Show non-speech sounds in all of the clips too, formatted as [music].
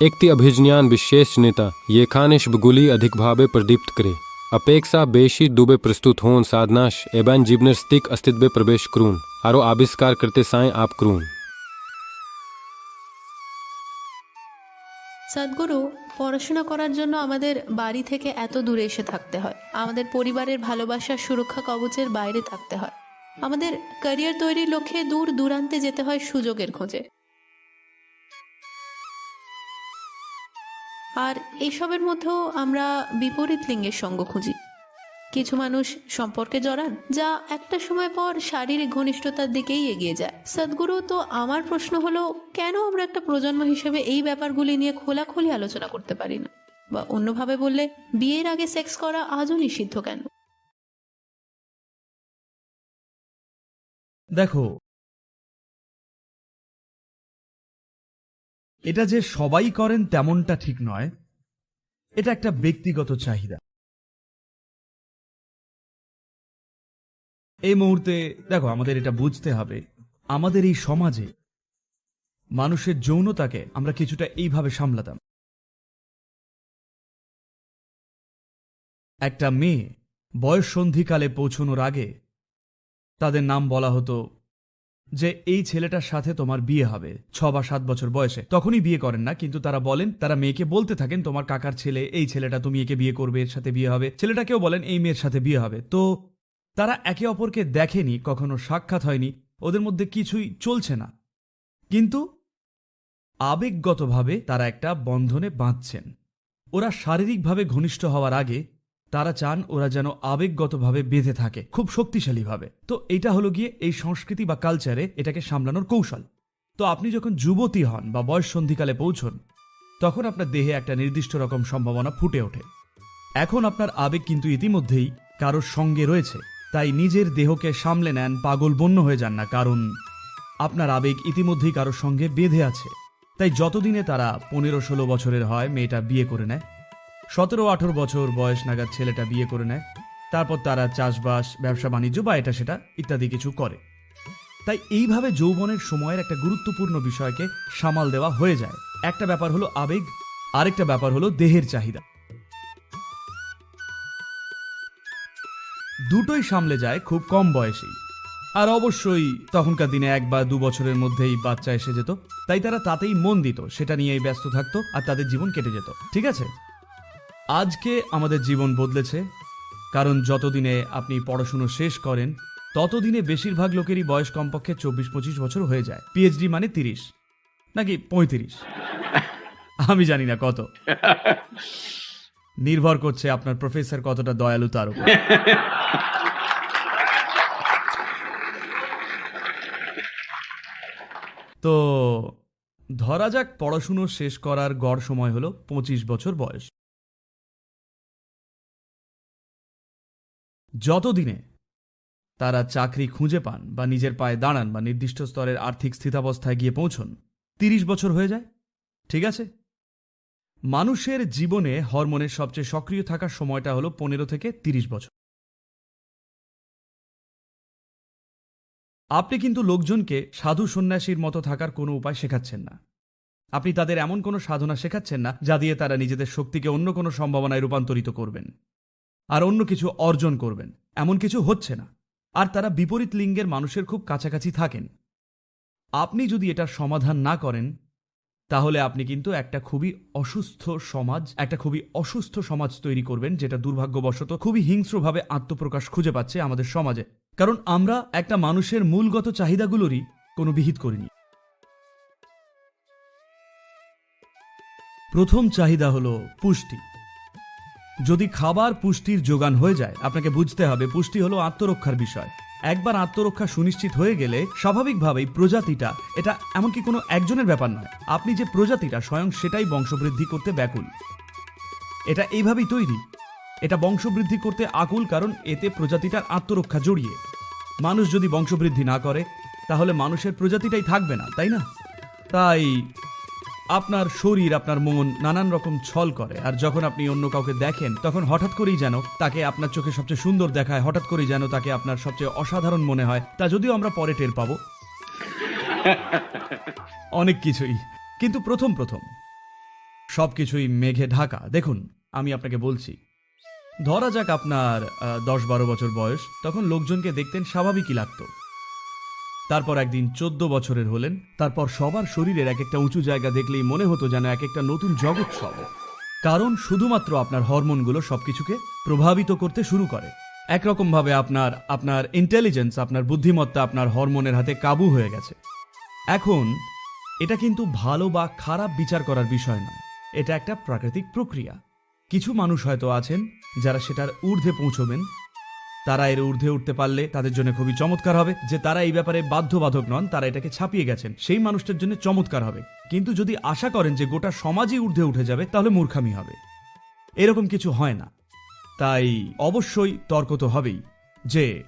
एक्ति अभिज्ञान विशेष नेता येखानिश गुली अधिक भावे प्रदीप्त करे अपेक्षा बेशी डूबे प्रस्तुत होन साधनाश एबैन जीवनर स्थिक अस्तित्व प्रवेश करून आरो आविष्कार करते साय आप करून সদ্গুরু পড়াশোনা করার জন্য আমাদের বাড়ি থেকে এত দূরে এসে থাকতে হয় আমাদের পরিবারের ভালোবাসা সুরক্ষা কবচের বাইরে থাকতে হয় আমাদের ক্যারিয়ার তৈরির লক্ষ্যে দূর দূরান্তে যেতে হয় সুযোগের খোঁজে আর এইসবের মধ্যেও আমরা বিপরীত লিঙ্গের সঙ্গ খুঁজি। কিছু মানুষ সম্পর্কে জড়ান, যা একটা সময় পর শারীরিক ঘনিষ্ঠতার দিকেই এগিয়ে যায়। সদ্গুরু, তো আমার প্রশ্ন হলো, কেন আমরা একটা প্রজন্ম হিসেবে এই ব্যাপারগুলি নিয়ে খোলাখুলি আলোচনা করতে পারি না? বা অন্যভাবে বললে, বিয়ের আগে সেক্স করা আজও নিষিদ্ধ কেন? দেখো এটা যে সবাই করেন তেমনটা ঠিক নয়। এটা একটা ব্যক্তিগত চাহিদা। এই মুহূর্তে, দেখো, আমাদের এটা বুঝতে হবে। আমাদের এই সমাজে মানুষের যৌনতাকে আমরা কিছুটা এইভাবে সামলাতাম। একটা মেয়ে বয়স সন্ধিকালে পৌঁছনোর আগে তাদের নাম বলা হতো যে এই ছেলেটার সাথে তোমার বিয়ে হবে, ছ বা সাত বছর বয়সে। তখনই বিয়ে করেন না, কিন্তু তারা বলেন, তারা মেয়েকে বলতে থাকেন, তোমার কাকার ছেলে, এই ছেলেটা তুমি একে বিয়ে করবে, এর সাথে বিয়ে হবে। ছেলেটাকেও বলেন, এই মেয়ের সাথে বিয়ে হবে। তো তারা একে অপরকে দেখেনি, কখনো সাক্ষাৎ হয়নি, ওদের মধ্যে কিছুই চলছে না। কিন্তু আবেগগতভাবে তারা একটা বন্ধনে বাঁধছেন। ওরা শারীরিকভাবে ঘনিষ্ঠ হওয়ার আগে তারা চান ওরা যেন আবেগগতভাবে বেঁধে থাকে, খুব শক্তিশালীভাবে। তো এটা হলো গিয়ে এই সংস্কৃতি বা কালচারে এটাকে সামলানোর কৌশল। তো আপনি যখন যুবতী হন বা বয়স সন্ধিকালে পৌঁছন, তখন আপনার দেহে একটা নির্দিষ্ট রকম সম্ভাবনা ফুটে ওঠে। এখন আপনার আবেগ কিন্তু ইতিমধ্যেই কারোর সঙ্গে রয়েছে, তাই নিজের দেহকে সামলে নেন পাগল বন্য হয়ে যান না, কারণ আপনার আবেগ ইতিমধ্যেই কারোর সঙ্গে বেঁধে আছে। তাই যতদিনে তারা পনেরো ষোলো বছরের হয়, মেয়েটা বিয়ে করে নেয় সতেরো আঠেরো বছর বয়স নাগাদ ছেলেটা বিয়ে করে নেয়। তারপর তারা চাষবাস, ব্যবসা, বাণিজ্য বা এটা সেটা ইত্যাদি কিছু করে। তাই এইভাবে যৌবনের সময়ের একটা গুরুত্বপূর্ণ বিষয়কে সামাল দেওয়া হয়ে যায়। একটা ব্যাপার হলো আবেগ, আরেকটা ব্যাপার হলো দেহের চাহিদা। দুটোই সামলে যায় খুব কম বয়সেই। আর অবশ্যই তখনকার দিনে এক বা দু বছরের মধ্যেই বাচ্চা এসে যেত। তাই তারা তাতেই মন দিত, সেটা নিয়েই ব্যস্ত থাকতো আর তাদের জীবন কেটে যেত। ঠিক আছে? আজকে আমাদের জীবন বদলেছে, কারণ যতদিনে আপনি পড়াশুনো শেষ করেন, ততদিনে বেশিরভাগ লোকেরই বয়স কমপক্ষে চব্বিশ পঁচিশ বছর হয়ে যায়। পিএইচডি মানে তিরিশ, নাকি পঁয়ত্রিশ? আমি জানি না কত। নির্ভর করছে আপনার প্রফেসর কতটা দয়ালু তার উপর। তো ধরা যাক পড়াশুনো শেষ করার গড় সময় হলো পঁচিশ বছর বয়স। যতদিনে তারা চাকরি খুঁজে পান বা নিজের পায়ে দাঁড়ান বা নির্দিষ্ট স্তরের আর্থিক স্থিতাবস্থায় গিয়ে পৌঁছন, তিরিশ বছর হয়ে যায়। ঠিক আছে? মানুষের জীবনে হরমোনের সবচেয়ে সক্রিয় থাকার সময়টা হলো পনেরো থেকে তিরিশ বছর। আপনি কিন্তু লোকজনকে সাধু সন্ন্যাসীর মতো থাকার কোনো উপায় শেখাচ্ছেন না। আপনি তাদের এমন কোনো সাধনা শেখাচ্ছেন না, যা দিয়ে তারা নিজেদের শক্তিকে অন্য কোনো সম্ভাবনায় রূপান্তরিত করবেন। আর অন্য কিছু অর্জন করবেন। এমন কিছু হচ্ছে না। আর তারা বিপরীত লিঙ্গের মানুষের খুব কাছাকাছি থাকেন। আপনি যদি এটার সমাধান না করেন, তাহলে আপনি কিন্তু একটা খুবই অসুস্থ সমাজ, একটা খুবই অসুস্থ সমাজ তৈরি করবেন, যেটা দুর্ভাগ্যবশত খুবই হিংস্রভাবে আত্মপ্রকাশ খুঁজে পাচ্ছে আমাদের সমাজে। কারণ আমরা একটা মানুষের মূলগত চাহিদাগুলোরই কোনো বিহিত করিনি। প্রথম চাহিদা হলো পুষ্টি। যদি খাবার পুষ্টির যোগান হয়ে যায়, আপনাকে বুঝতে হবে পুষ্টি হলো আত্মরক্ষার বিষয়। একবার আত্মরক্ষা সুনিশ্চিত হয়ে গেলে স্বাভাবিকভাবেই প্রজাতিটা, এটা এমনকি কোনো একজনের ব্যাপার নয়, আপনি যে প্রজাতিটা স্বয়ং সেটাই বংশবৃদ্ধি করতে ব্যাকুল। এটা এইভাবেই তৈরি। এটা বংশবৃদ্ধি করতে আকুল কারণ এতে প্রজাতিটার আত্মরক্ষা জড়িয়ে। মানুষ যদি বংশবৃদ্ধি না করে, তাহলে মানুষের প্রজাতিটাই থাকবে না, তাই না? তাই আপনার শরীর, আপনার মন নানান রকম ছল করে। আর যখন আপনি অন্য কাউকে দেখেন, তখন হঠাৎ করেই যেন তাকে আপনার চোখে সবচেয়ে সুন্দর দেখায়, হঠাৎ করেই যেন তাকে আপনার সবচেয়ে অসাধারণ মনে হয়, তা যদিও আমরা পরে টের পাবো। অনেক কিছুই। কিন্তু প্রথম প্রথম, সবকিছুই মেঘে ঢাকা। দেখুন, আমি আপনাকে বলছি, ধরা যাক আপনার দশ বারো বছর বয়স, তখন লোকজনকে দেখতেন স্বাভাবিকই লাগতো। তারপর একদিন চোদ্দ বছরের হলেন, তারপর সবার শরীরের এক একটা উঁচু জায়গা দেখলেই মনে হতো যেন এক একটা নতুন জগৎ সব কারণ শুধুমাত্র আপনার হরমোনগুলো সবকিছুকে প্রভাবিত করতে শুরু করে। একরকম ভাবে আপনার আপনার ইন্টেলিজেন্স আপনার বুদ্ধিমত্তা আপনার হরমোনের হাতে কাবু হয়ে গেছে। এখন, এটা কিন্তু ভালো বা খারাপ বিচার করার বিষয় নয়। এটা একটা প্রাকৃতিক প্রক্রিয়া। কিছু মানুষ হয়তো আছেন যারা সেটার ঊর্ধ্বে পৌঁছবেন তারা এর ঊর্ধ্বে উঠতে পারলে তাদের জন্য খুবই চমৎকার হবে। যে তারা এই ব্যাপারে বাধ্যবাধক নন, তারা এটাকে ছাপিয়ে গেছেন। সেই মানুষটার জন্য চমৎকার হবে। কিন্তু যদি আশা করেন যে গোটা সমাজই ঊর্ধ্বে উঠে যাবে, তাহলে মূর্খামি হবে। এরকম কিছু হয় না। তাই অবশ্যই তর্ক তো হবেই যে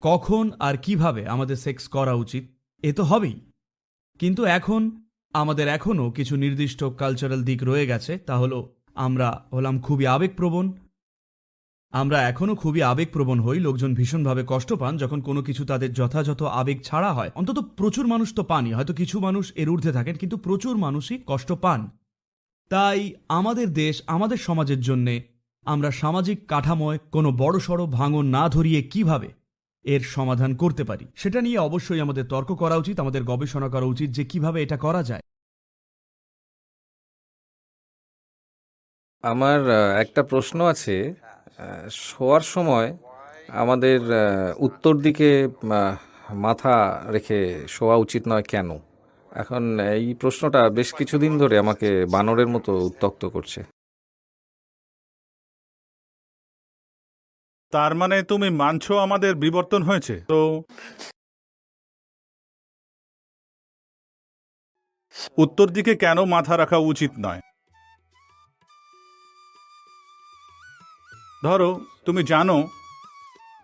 কখন আর কীভাবে আমাদের সেক্স করা উচিত, এ তো হবেই। কিন্তু এখন, আমাদের এখনও কিছু নির্দিষ্ট কালচারাল দিক রয়ে গেছে, তা হলো আমরা হলাম খুবই আবেগপ্রবণ। আমরা এখনও খুবই আবেগপ্রবণ হই, লোকজন ভীষণভাবে কষ্ট পান, যখন কোনো কিছু তাদের যথাযথ আবেগ ছাড়া হয়। অন্তত প্রচুর মানুষ তো পানই, হয়তো কিছু মানুষ এর ঊর্ধ্বে থাকেন, কিন্তু প্রচুর মানুষই কষ্ট পান। তাই আমাদের দেশ, আমাদের সমাজের জন্যে আমরা সামাজিক কাঠামোয় কোনো বড়সড় ভাঙন না ধরিয়ে কীভাবে এর সমাধান করতে পারি? সেটা নিয়ে অবশ্যই আমাদের তর্ক করা উচিত, আমাদের গবেষণা করা উচিত যে কীভাবে এটা করা যায়। আমার একটা প্রশ্ন আছে। শোয়ার সময় আমাদের উত্তর দিকে মাথা রেখে শোয়া উচিত নয় কেন? এখন এই প্রশ্নটা বেশ কিছুদিন ধরে আমাকে বানরের মতো উত্তক্ত করছে। তার মানে তুমি মানছো আমাদের বিবর্তন হয়েছে? তো উত্তর দিকে কেন মাথা রাখা উচিত নয়? ধরো, তুমি জানো,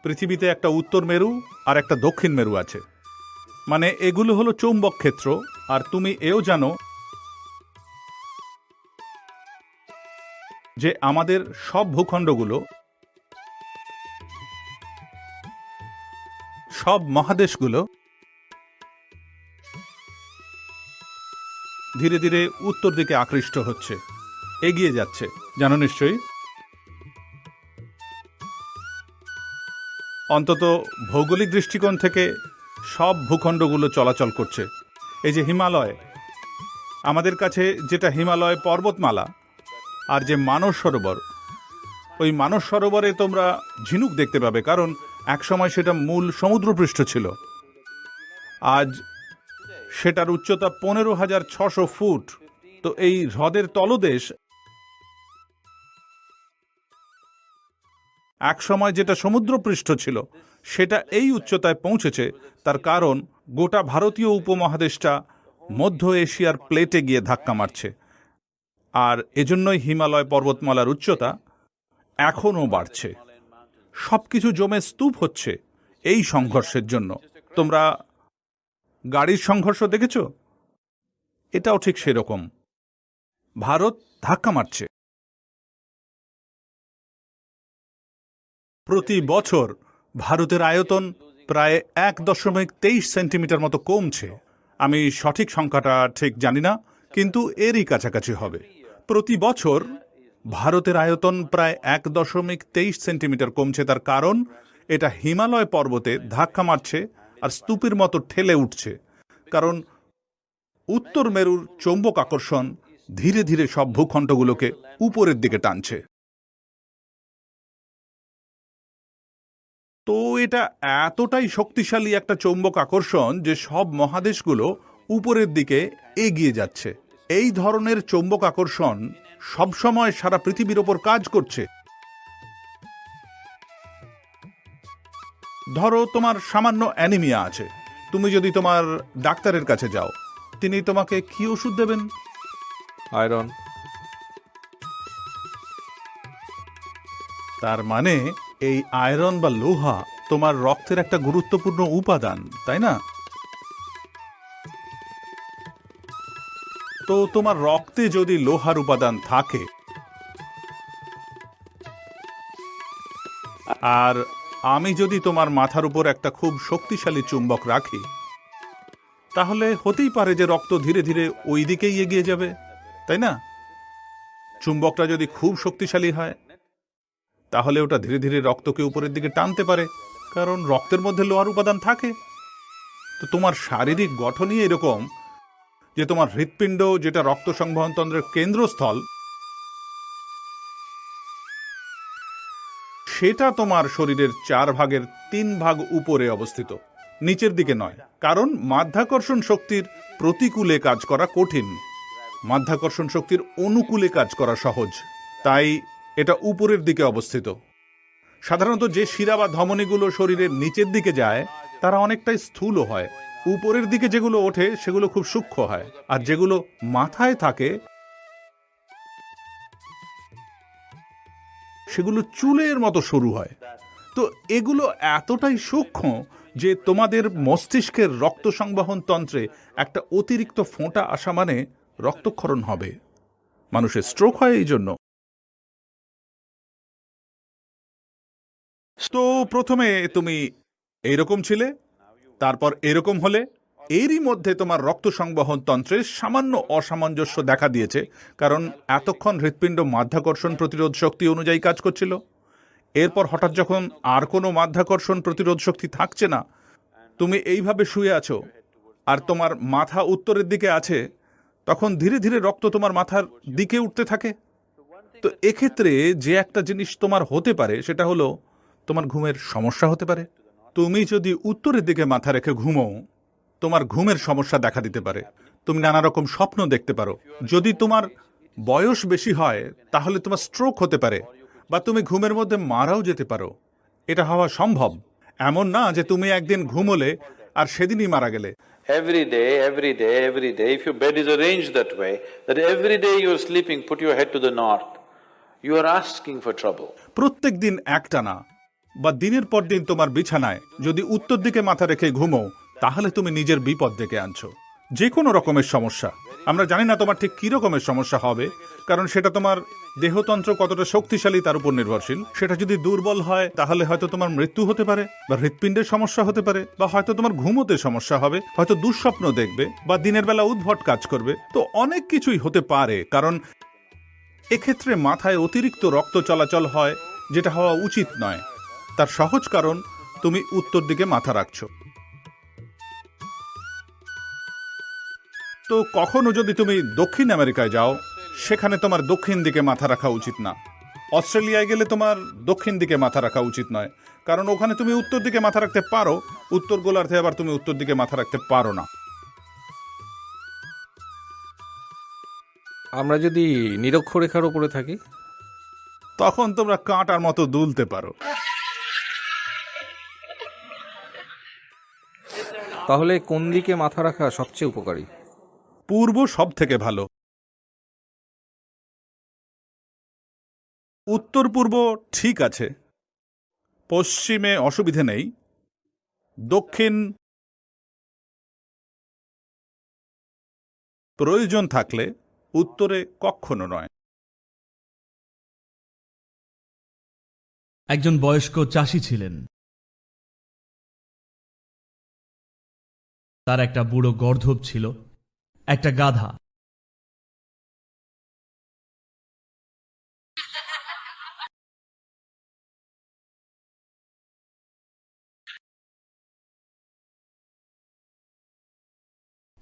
পৃথিবীতে একটা উত্তর মেরু আর একটা দক্ষিণ মেরু আছে। মানে এগুলো হলো চৌম্বক ক্ষেত্র, আর তুমি এও জানো যে আমাদের সব ভূখণ্ডগুলো, সব মহাদেশগুলো ধীরে ধীরে উত্তর দিকে আকৃষ্ট হচ্ছে, এগিয়ে যাচ্ছে। জানো নিশ্চয়ই? অন্তত ভৌগোলিক দৃষ্টিকোণ থেকে সব ভূখণ্ডগুলো চলাচল করছে। এই যে হিমালয়, আমাদের কাছে যেটা হিমালয় পর্বতমালা আর যে মানস সরোবর, ওই মানস সরোবরে তোমরা ঝিনুক দেখতে পাবে কারণ একসময় সেটা মূল সমুদ্রপৃষ্ঠ ছিল। আজ সেটার উচ্চতা পনেরো হাজার ছশো ফুট। তো এই হ্রদের তলদেশ একসময় যেটা সমুদ্রপৃষ্ঠ ছিল, সেটা এই উচ্চতায় পৌঁছেছে, তার কারণ গোটা ভারতীয় উপমহাদেশটা মধ্য এশিয়ার প্লেটে গিয়ে ধাক্কা মারছে। আর এজন্যই হিমালয় পর্বতমালার উচ্চতা এখনও বাড়ছে। সব কিছু জমে স্তূপ হচ্ছে এই সংঘর্ষের জন্য। তোমরা গাড়ির সংঘর্ষ দেখেছ? এটাও ঠিক সেরকম। ভারত ধাক্কা মারছে। প্রতি বছর ভারতের আয়তন প্রায় এক দশমিক তেইশ সেন্টিমিটার মতো কমছে। আমি সঠিক সংখ্যাটা ঠিক জানি না, কিন্তু এরই কাছাকাছি হবে। প্রতি বছর ভারতের আয়তন প্রায় এক দশমিক তেইশ সেন্টিমিটার কমছে তার কারণ এটা হিমালয় পর্বতে ধাক্কা মারছে আর স্তূপের মতো ঠেলে উঠছে। কারণ উত্তর মেরুর চৌম্বক আকর্ষণ ধীরে ধীরে সব ভূখণ্ডগুলোকে উপরের দিকে টানছে। তো এটা এতটাই শক্তিশালী একটা চৌম্বক আকর্ষণ যে সব মহাদেশগুলো উপরের দিকে এগিয়ে যাচ্ছে। এই ধরনের চৌম্বক আকর্ষণ সবসময় সারা পৃথিবীর ওপর কাজ করছে। ধরো তোমার সামান্য অ্যানিমিয়া আছে। তুমি যদি তোমার ডাক্তারের কাছে যাও তিনি তোমাকে কি ওষুধ দেবেন? আয়রন। তার মানে এই আয়রন বা লোহা তোমার রক্তের একটা গুরুত্বপূর্ণ উপাদান, তাই না? তো তোমার রক্তে যদি লোহার উপাদান থাকে, আর আমি যদি তোমার মাথার উপর একটা খুব শক্তিশালী চুম্বক রাখি, তাহলে হতেই পারে যে রক্ত ধীরে ধীরে ওই দিকেই এগিয়ে যাবে, তাই না? চুম্বকটা যদি খুব শক্তিশালী হয় তাহলে ওটা ধীরে ধীরে রক্তকে উপরের দিকে টানতে পারে, কারণ রক্তের মধ্যে লোহার উপাদান থাকে। তো তোমার শারীরিক গঠনই এরকম যে তোমার হৃৎপিণ্ড, যেটা রক্ত সংবহন তন্ত্রের কেন্দ্রস্থল, সেটা তোমার শরীরের চার ভাগের তিন ভাগ উপরে অবস্থিত, নিচের দিকে নয়। কারণ মাধ্যাকর্ষণ শক্তির প্রতিকূলে কাজ করা কঠিন। মাধ্যাকর্ষণ শক্তির অনুকূলে কাজ করা সহজ। তাই এটা উপরের দিকে অবস্থিত। সাধারণত যে শিরা বা ধমনীগুলো শরীরের নিচের দিকে যায়, তারা অনেকটাই স্থূল হয়। উপরের দিকে যেগুলো ওঠে, সেগুলো খুব সূক্ষ্ম হয়। আর যেগুলো মাথায় থাকে, সেগুলো চুলের মতো সরু হয়। তো এগুলো এতটাই সূক্ষ্ম যে তোমাদের মস্তিষ্কের রক্ত সংবহন তন্ত্রে একটা অতিরিক্ত ফোঁটা আসা মানে রক্তক্ষরণ হবে। মানুষের স্ট্রোক হয় এই জন্য তো প্রথমে তুমি এইরকম ছিলে, তারপর এরকম হলে, এরই মধ্যে তোমার রক্ত সংবহন তন্ত্রে সামান্য অসামঞ্জস্য দেখা দিয়েছে, কারণ এতক্ষণ হৃৎপিণ্ড মাধ্যাকর্ষণ প্রতিরোধ শক্তি অনুযায়ী কাজ করছিল। এরপর হঠাৎ যখন আর কোনো মাধ্যাকর্ষণ প্রতিরোধ শক্তি থাকছে না, তুমি এইভাবে শুয়ে আছো আর তোমার মাথা উত্তরের দিকে আছে, তখন ধীরে ধীরে রক্ত তোমার মাথার দিকে উঠতে থাকে। তো এক্ষেত্রে যে একটা জিনিস তোমার হতে পারে, সেটা হলো তোমার ঘুমের সমস্যা হতে পারে। তুমি যদি উত্তরের দিকে মাথা রেখে ঘুমো তোমার ঘুমের সমস্যা দেখা দিতে পারে। তুমি নানা রকম স্বপ্ন দেখতে পারো। যদি তোমার বয়স বেশি হয় তাহলে তোমার স্ট্রোক হতে পারে বা তুমি ঘুমের মধ্যে মারাও যেতে পারো। এটা হওয়া সম্ভব। এমন না যে তুমি একদিন ঘুমোলে আর সেদিনই মারা গেলে। Every day, every day, every day, if your bed is arranged that way, that every day you're sleeping, put your head to the north, you are asking for trouble. প্রত্যেক দিন একটানা বা দিনের পর দিন তোমার বিছানায় যদি উত্তর দিকে মাথা রেখে ঘুমো, তাহলে তুমি নিজের বিপদ ডেকে আনছো। যে কোনো রকমের সমস্যা। আমরা জানি না তোমার ঠিক কি রকমের সমস্যা হবে, কারণ সেটা তোমার দেহতন্ত্র কতটা শক্তিশালী তার উপর নির্ভরশীল। সেটা যদি দুর্বল হয়, তাহলে হয়তো তোমার মৃত্যু হতে পারে, বা হৃৎপিণ্ডের সমস্যা হতে পারে, বা হয়তো তোমার ঘুমোতে সমস্যা হবে, হয়তো দুঃস্বপ্ন দেখবে, বা দিনের বেলা উদ্ভট কাজ করবে। তো অনেক কিছুই হতে পারে, কারণ এক্ষেত্রে মাথায় অতিরিক্ত রক্ত চলাচল হয়, যেটা হওয়া উচিত নয়। তার সহজ কারণ তুমি উত্তর দিকে মাথা রাখছো। তো কখনো যদি তুমি দক্ষিণ আমেরিকায় যাও সেখানে তোমার দক্ষিণ দিকে মাথা রাখা উচিত না। অস্ট্রেলিয়ায় গেলে তোমার দক্ষিণ দিকে মাথা রাখা উচিত নয় কারণ ওখানে তুমি উত্তর দিকে মাথা রাখতে পারো উত্তর গোলার্ধে আবার তুমি উত্তর দিকে মাথা রাখতে পারো না। আমরা যদি নিরক্ষরেখার উপরে থাকি? তখন তোমরা কাঁটার মতো দুলতে পারো। তাহলে কোন দিকে মাথা রাখা সবচেয়ে উপকারী? পূর্ব সব থেকে ভালো। উত্তর পূর্ব ঠিক আছে। পশ্চিমে অসুবিধে নেই। দক্ষিণ প্রয়োজন থাকলে উত্তরে কখনো নয়। একজন বয়স্ক চাষি ছিলেন। তার একটা বুড়ো গর্ধব ছিল, একটা গাধা।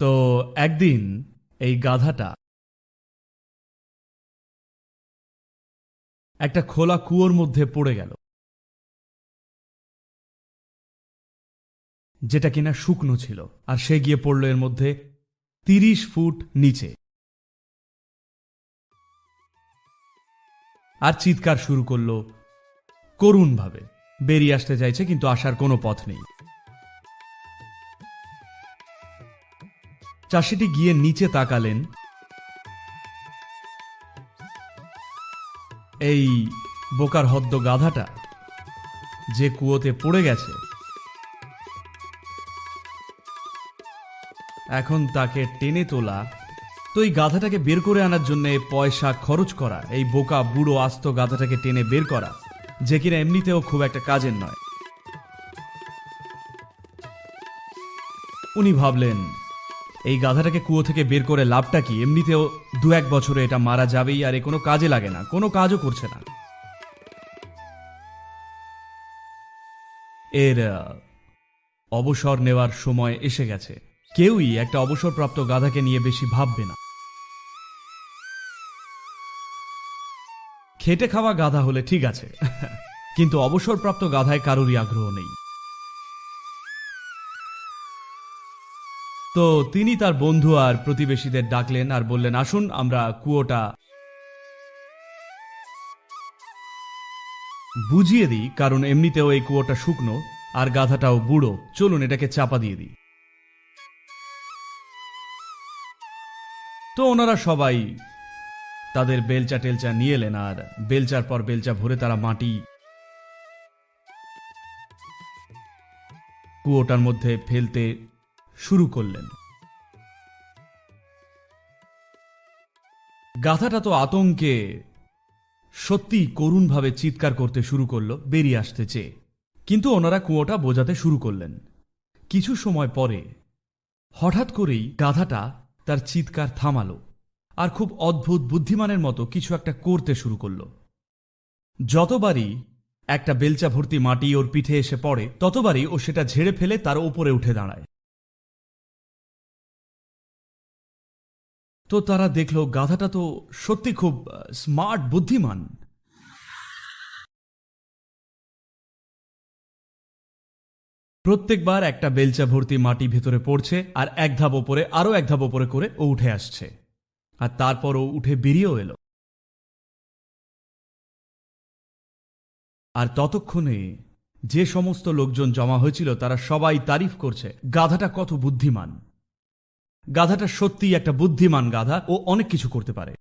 তো একদিন এই গাধাটা একটা খোলা কুয়োর মধ্যে পড়ে গেল। যেটা কিনা শুকনো ছিল, আর সে গিয়ে পড়ল এর মধ্যে তিরিশ ফুট নিচে। আর চিৎকার শুরু করল, করুণভাবে, বেরিয়ে আসতে চাইছে, কিন্তু আসার কোনো পথ নেই। চাষিটি গিয়ে নিচে তাকালেন। এই বোকার হদ্দ গাধাটা যে কুয়োতে পড়ে গেছে এখন তাকে টেনে তোলা। তো এই গাধাটাকে বের করে আনার জন্য পয়সা খরচ করা, এই বোকা বুড়ো আস্ত গাধাটাকে টেনে বের করা, যে কিনা এমনিতেও খুব একটা কাজের নয়। উনি ভাবলেন, এই গাধাটাকে কুয়ো থেকে বের করে লাভটা কি? এমনিতেও দু এক বছরে এটা মারা যাবেই, আর এ কোনো কাজে লাগে না, কোনো কাজও করছে না। এর অবসর নেওয়ার সময় এসে গেছে। কেউই একটা অবসরপ্রাপ্ত গাধাকে নিয়ে বেশি ভাববে না। খেটে খাওয়া গাধা হলে ঠিক আছে, কিন্তু অবসরপ্রাপ্ত গাধায় কারোরই আগ্রহ নেই। তো তিনি তার বন্ধু আর প্রতিবেশীদের ডাকলেন আর বললেন, আসুন, আমরা কুয়োটা বুঝিয়ে দিই, কারণ এমনিতেও এই কুয়োটা শুকনো আর গাধাটাও বুড়ো। চলুন, এটাকে চাপা দিয়ে দিই। তো ওনারা সবাই তাদের বেলচা টেলচা নিয়ে এলেন আর বেলচার পর বেলচা ভরে তারা মাটি কুয়োটার মধ্যে ফেলতে শুরু করলেন। গাথাটা তো আতঙ্কে সত্যি করুণভাবে চিৎকার করতে শুরু করল, বেরিয়ে আসতে চেয়ে। কিন্তু ওনারা কুয়োটা বোঝাতে শুরু করলেন। কিছু সময় পরে হঠাৎ করেই গাধাটা তার চিৎকার থামালো আর খুব অদ্ভুত বুদ্ধিমানের মতো কিছু একটা করতে শুরু করল। যতবারই একটা বেলচা ভর্তি মাটি ওর পিঠে এসে পড়ে, ততবারই ও সেটা ঝেড়ে ফেলে তার ওপরে উঠে দাঁড়ায়। তো তারা দেখল গাধাটা তো সত্যি খুব স্মার্ট বুদ্ধিমান। প্রত্যেকবার একটা বেলচা ভর্তি মাটি ভেতরে পড়ছে আর এক ধাপ ওপরে আরও এক ধাপ ওপরে করে ও উঠে আসছে। আর তারপর ও উঠে বেরিয়েও এলো। আর ততক্ষণে যে সমস্ত লোকজন জমা হয়েছিল, তারা সবাই তারিফ করছে, গাধাটা কত বুদ্ধিমান। গাধাটা সত্যিই একটা বুদ্ধিমান গাধা, ও অনেক কিছু করতে পারে।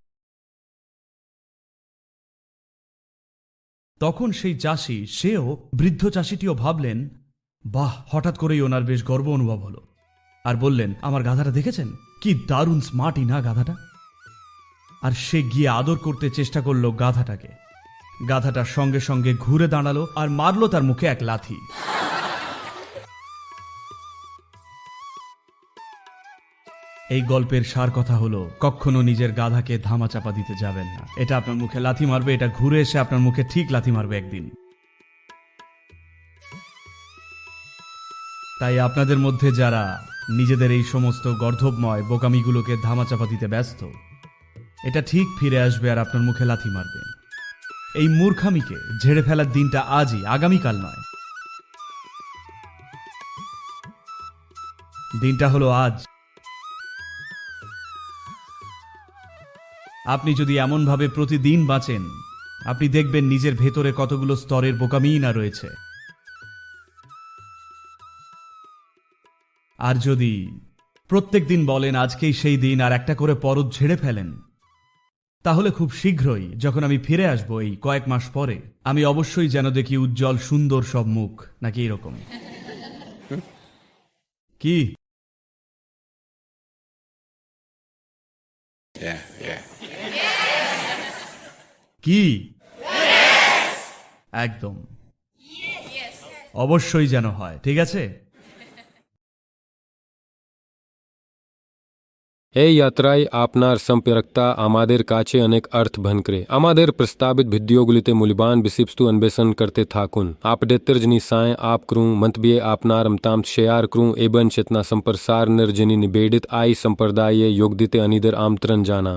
তখন সেই চাষি, সেও বৃদ্ধ চাষিটিও ভাবলেন বাহ, হঠাৎ করেই ওনার বেশ গর্ব অনুভব হলো। আর বললেন, আমার গাধাটা দেখেছেন? কি দারুণ স্মার্টই না গাধাটা? আর সে গিয়ে আদর করতে চেষ্টা করল গাধাটাকে। গাধাটা সঙ্গে সঙ্গে ঘুরে দাঁড়াল আর মারলো তার মুখে এক লাথি। এই গল্পের সার কথা হলো, কখনো নিজের গাধাকে ধামা চাপা দিতে যাবেন না। এটা আপনার মুখে লাথি মারবে, এটা ঘুরে এসে আপনার মুখে ঠিক লাথি মারবে একদিন। তাই আপনাদের মধ্যে যারা নিজেদের এই সমস্ত গর্ধবময় বোকামিগুলোকে ধামাচাপা দিতে ব্যস্ত, এটা ঠিক ফিরে আসবে আর আপনার মুখে লাথি মারবে। এই মূর্খামিকে ঝেড়ে ফেলার দিনটা আজই, আগামীকাল নয়। দিনটা হলো আজ। আপনি যদি এমনভাবে প্রতিদিন বাঁচেন, আপনি দেখবেন নিজের ভেতরে কতগুলো স্তরের বোকামিই না রয়েছে। আর যদি প্রত্যেক দিন বলেন আজকেই সেই দিন আর একটা করে পরত ঝেড়ে ফেলেন তাহলে খুব শীঘ্রই যখন আমি ফিরে আসব এই কয়েক মাস পরে আমি অবশ্যই যেন দেখি উজ্জ্বল সুন্দর সব মুখ নাকি এরকম। [laughs] কি. কি? একদম। অবশ্যই যেন হয় ঠিক আছে? এ যাত্রায় আপনার সম্পৃক্ততা আমাদের কাছে অনেক অর্থ ভনকরে আমাদের প্রস্তাবিত ভিডিওগুলিতে মূল্যবান বিশিবস্তু অন্বেষণ করতে থাকুন আপডেতের জিনিসায় আপ করুন মন্তব্যে আপনার মতামত শেয়ার করুন এবং চেতনা সম্প্রসারণের যিনি নিবেদিত আই সম্প্রদায়ে যোগ দিতে অনিদের আমন্ত্রণ জানা